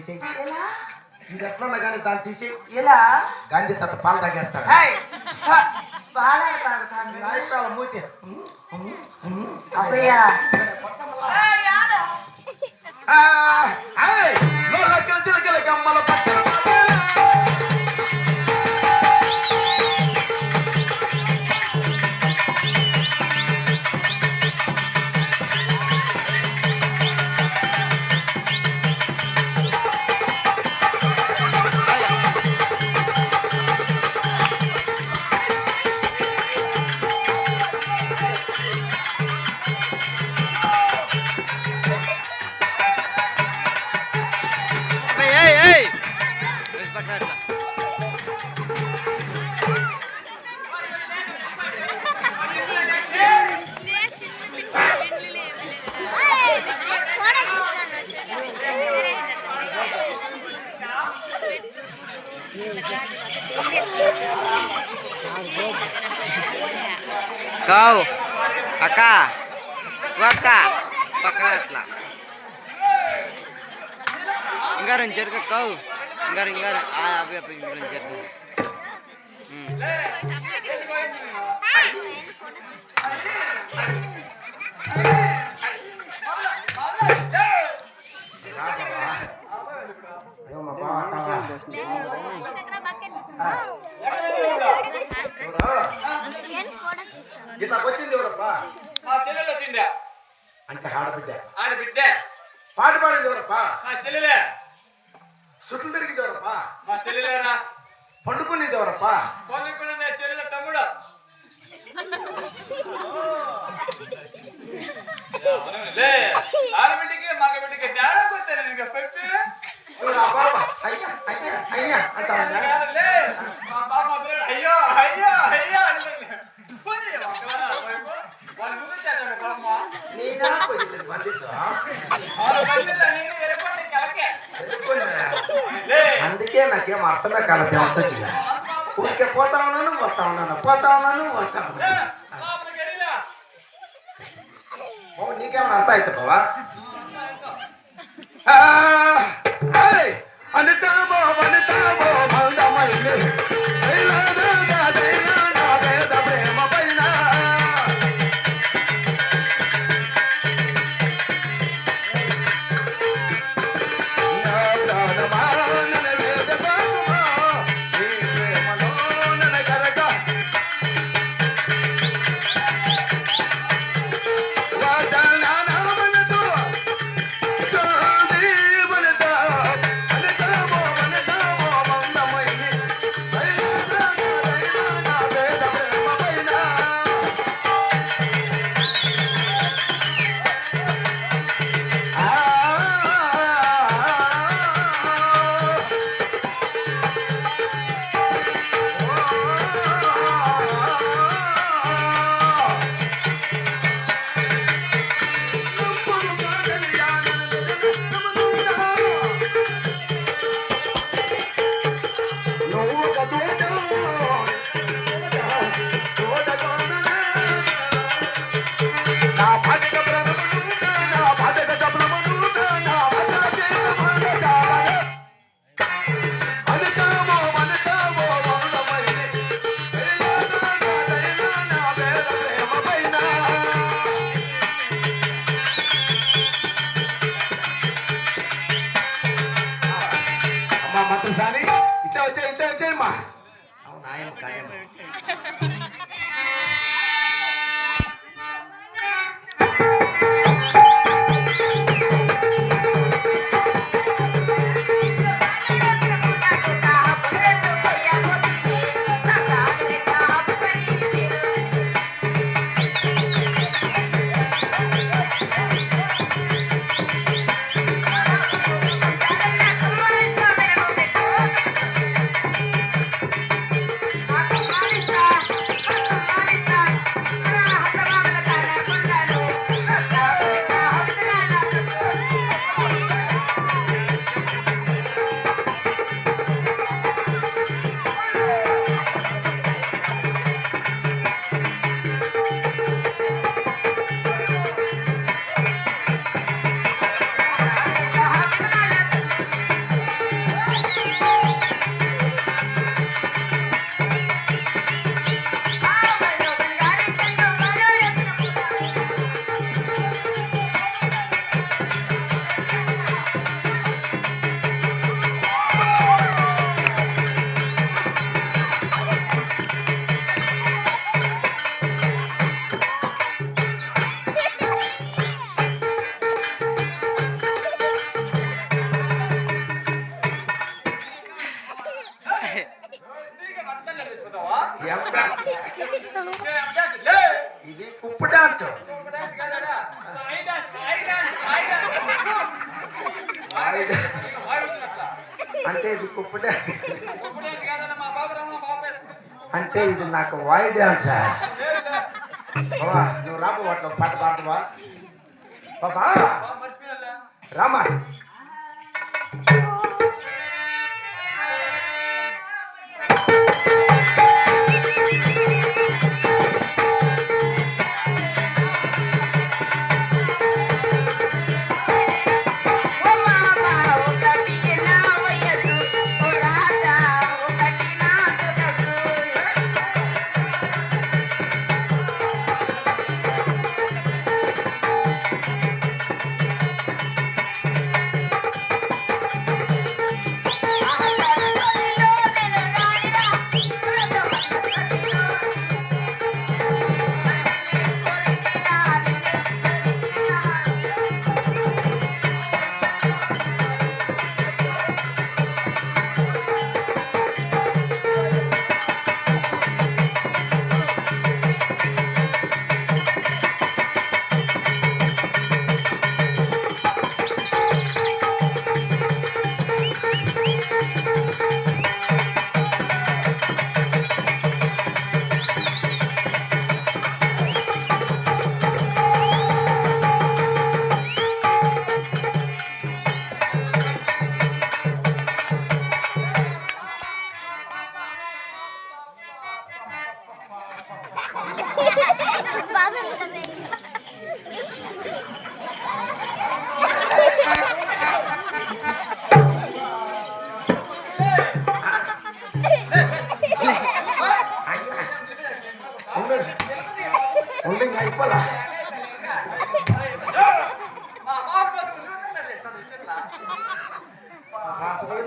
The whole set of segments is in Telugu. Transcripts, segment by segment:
తీసేయి. ఇది ఎట్లా కానీ దాన్ని తీసి ఇలా గాంధీ తాత పాలు తాగేస్తాడు. మూతి. అబ్బయ్యా. కావు అక్క ఓ అక్క పక్కన అట్లా ఇంకా రెండు చెరుకు కావు ఇంకా ఇంకా అవి అవి రెండు చెరుకు అయ్యో మా బావ అత్తావా? ఇట్లా వచ్చింది ఎవరప్పా? మా చెల్లెలు వచ్చిండే అంటే ఆడబిడ్డ. ఆడ బిడ్డ పాట పాడింది ఎవరప్పా? మా చెల్లెలే. సుట్లు తిరిగింది ఎవరప్పా? మా చెల్లెలేరా? పండుకునేది ఎవరప్పా? ఫోన్ కూడా నా చెల్లెల తమ్ముడు. ఆడబిడ్డకి మగ బిడ్డకి తేడా కొత్తాను ఇంకా బావ? అయ్యా అయ్యా అయ్యా పిల్లడు అయ్యో అయ్యో అయ్యో. నేనా పోయింది బండితో వాళ్ళ బండిలో నేను వెళ్ళిపోతే కలకే లే అందుకే నాకేం అర్థమే కాలేదు వచ్చి ఊరికే పోతా ఉన్నాను వస్తా ఉన్నాను పోతా ఉన్నాను వస్తా ఉన్నాను లోపలికి వెళ్ళిరా ఓ నీకేమైనా అర్థం అయితే బావా వచ్చినట్లా అంటే ఇది కుప్పు వేస్తుంది అంటే ఇది నాకు వాయి డాన్సా. బాబా నువ్వు రాబో వాటిలో పాట పాడవా బాబా! రామా.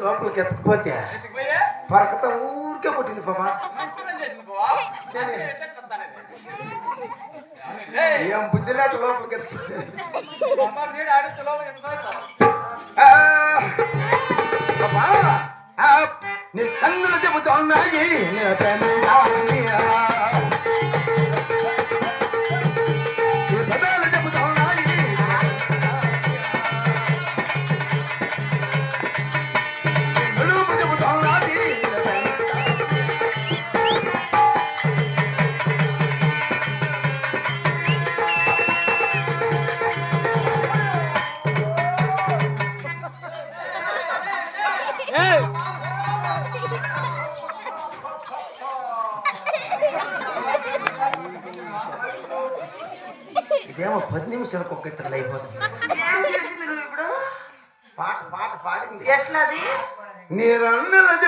లోపలికి ఎత్తకపోతే పరకత ఊరికే కొట్టింది పాప నేను. ఏం బుద్ధి లేక లోపలికి ఎత్తుకుంటే నీ కన్నులు చెబుతున్నాయి నీ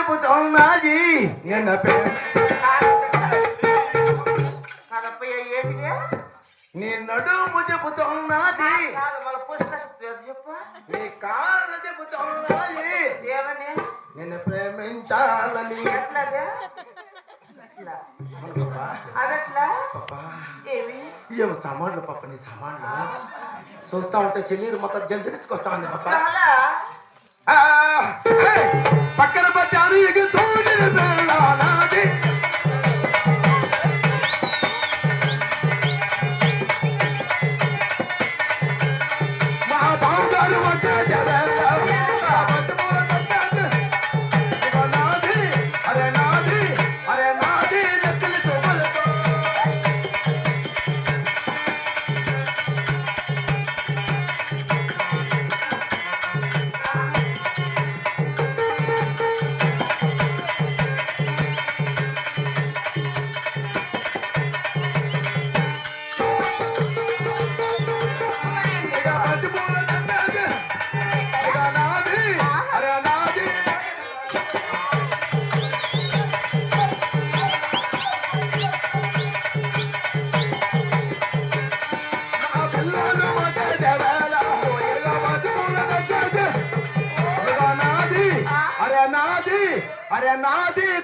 చెబుతున్నాయి నిన్న నీ నడుము చెబుతున్నది నీ కాళ్ళు చెబుతున్నది ఏమని? నిన్ను ప్రేమించాలని. ఏమి? ఏం సామాన్లు పాప నీ సామాన్లు? చూస్తా ఉంటే చెల్లీరు మొత్తం జల్దిరించుకొస్తా ఉంది పాప. பக்கத்தை பார்த்து அணுகு தோடு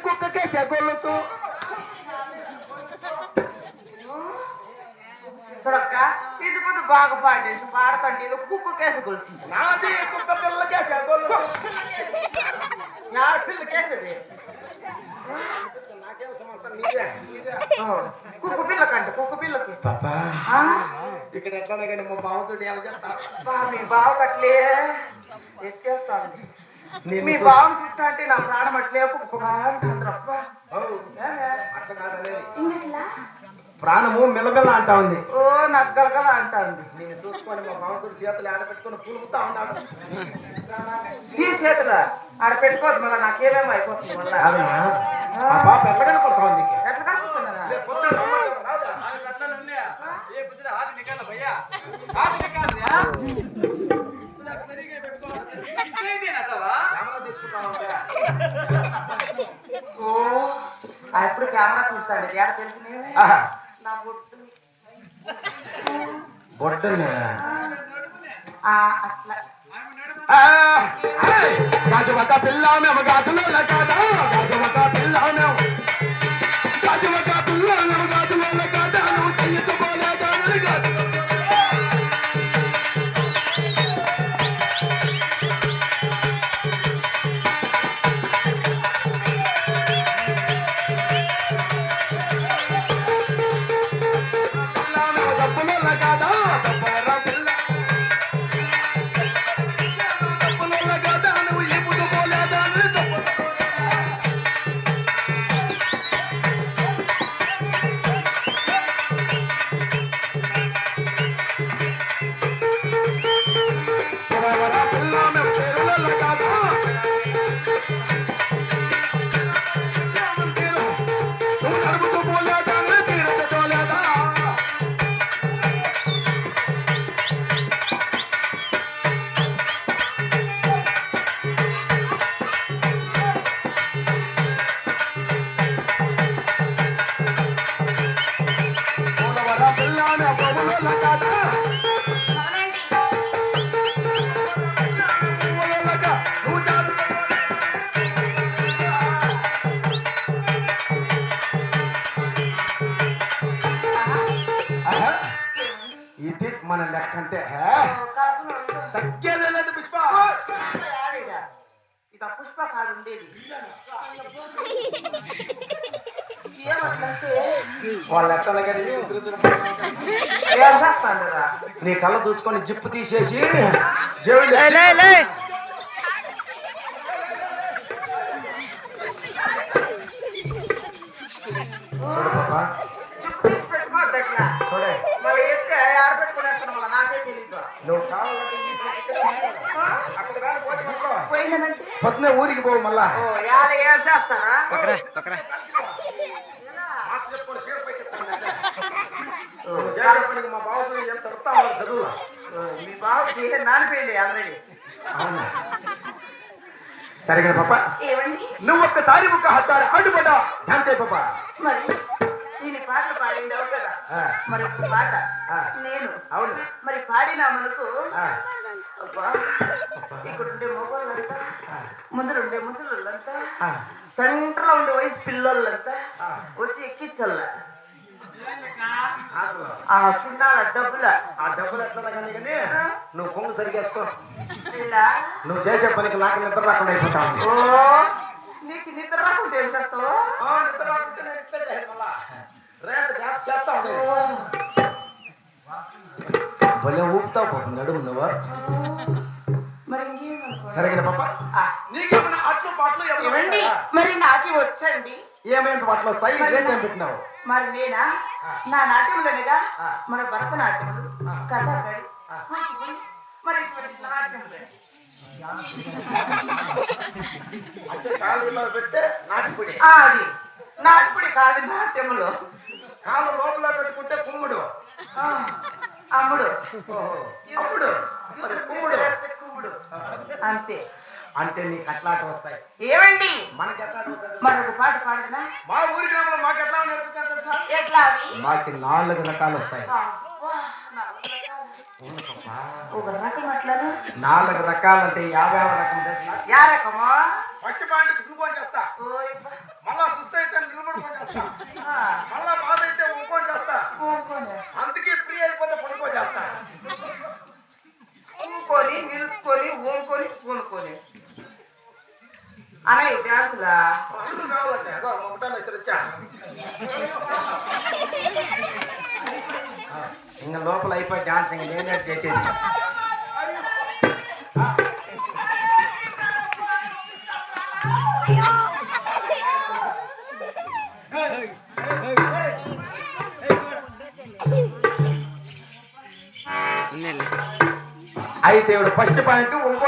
కుక్కకే చెగొలుతూ చూడక్క ఇది పొద్దు బాగా పాడేసి పాడతండి ఇది కుక్క కేసు కొలిసింది నాది కుక్క పిల్లకే చెగొలుతూ నా పిల్ల కేసది సమంత మొత్తం నీదే. కుక్క కుక్క పిల్లకి. పాపా? ఇక్కడ ఎట్లానే కానీ మా బావతోటి ఎలా చేస్తా? మీ బావ కట్లే ఎక్కేస్తాంది నేను మీ బావని చూస్తా అంటే నా ప్రాణం అట్లే ప్రాణము మెల్లమెల్ల అంటా ఉంది. ఓ నాకు గలగల అంటాంది నేను చూసుకొని మా బావతోటి చేతులు ఆడబెట్టుకొని పులుపుతా ఉన్నాడు. తీసి చేతులా. ఆడ పెట్టుకోవద్దు మళ్ళీ నాకేమేమో అయిపోతుంది మళ్ళీ. పాప ఎట్లా కనపడతా ఉంది? ఎట్లా కనిపిస్తున్నా తవా? కెమెరా తీసుకుంటా ఉంటే. ఓ. ఎప్పుడు కెమెరా తీస్తాడు. ఏడ తెలిసినవి ఆహా, నా బొట్టు అట్లా. గాజువక పిల్ల మేము గాజుల కాదా పిల్ల మేము అంటే హే? ఓ, కడుపులో ఉంటుంది. తగ్గేదే లేదు పుష్ప. ఇది పుష్ప కాదు ఉండేది వాళ్ళ కానీ. ఏం చేస్తాండరా నీ కళ్ళ చూసుకొని జిప్పు తీసేసి జేబులో లే లే లే చూడు పాపా చుట్టూ తీసి పెట్టుకోవద్దు అట్లా చూడే మళ్ళీ ఎత్తే ఆడబెట్టుకునేస్తాను మళ్ళీ నాకే తెలీదు నువ్వు కావాలంటే పొద్దునే ఊరికి పోవు మళ్ళా. మా మీ బాబుకి నానిపోయింది ఆల్రెడీ? అవునా? సరిగా పాప ఏమండి? నువ్వు ఒక్కసారి ఒక్క హత్తారి అడ్డుపడ్డా డాన్స్ అయి పాప. మరి? నేను పాటలు పాడిండావు కదా. మరి పాట. నేను. అవును. మరి పాడినా మనకు ఆ. అబ్బా. ఇక్కడ ఉండే మగవాళ్ళంతా ముందర ముసలోళ్ళంతా ఆ. సెంటర్లో ఉండే వయసు పిల్లోళ్ళంతా. వచ్చి ఎక్కించల్ల ఆ కిందాల డబ్బుల. ఆ డబ్బులు ఎట్లా కానీ కానీ నువ్వు కొంగు సరిగేసుకో నువ్వు చేసే పనికి నాకు నిద్ర రాకుండా అయిపోతా ఉంది. ఓ నీకు నిద్ర రాకుంటే ఏం చేస్తావు? ఆ, నిద్ర రాకుంటే నేను ఇట్లే చేయను మళ్ళా రేపు భలే ఊపుతావు పాప నడుము నువ్వు సరిగిన పాప నీకేమైనా అట్లు పాటలు ఏమండి ఉన్నాయా? మరి నాకి వచ్చండి ఏమేమి పాటలు వస్తాయి ఏం పెట్టినావు మరి నేనా నా నాట్యములనగా. మన భరతనాట్యములు కథకళి కూచిపూడి మరి ఇటువంటి నాట్యములు నాటిపుడి నాటుపుడి కాదు నాట్యములు కాళ్ళు లోపల పెట్టుకుంటే కుమ్ముడు. అమ్ముడు. అప్పుడు. కుమ్ముడు. కుమ్ముడు. అంతే. అంటే నీకు అట్లాంటి వస్తాయి. ఏమండి మనకి వస్తాయి మరి ఒక పాట పాడదనా మా ఊరి గ్రామంలో మాకు ఎట్లా నేర్పుతారు? ఎట్లా మాకి నాలుగు రకాలు వస్తాయి. నాలుగు రకాలు. ఒక రకం అట్లానా? నాలుగు రకాలంటే యాభై రకం? యా రకమా? ఫస్ట్ పాయింట్ చేస్తా అయిపోతే పడుకో చేస్తా ఊరుకొని నిలుసుకొని ఊరుకొని పూనుకొని అనే డాన్సులా అడుగు కావాలంటే అదో ఒకటో ఇద్దరు వచ్చా ఇంకా లోపల అయిపోయి డాన్స్ ఇంక నేనే చేసేది ఉంది అయితే ఫస్ట్ పాయింట్ ఇంకో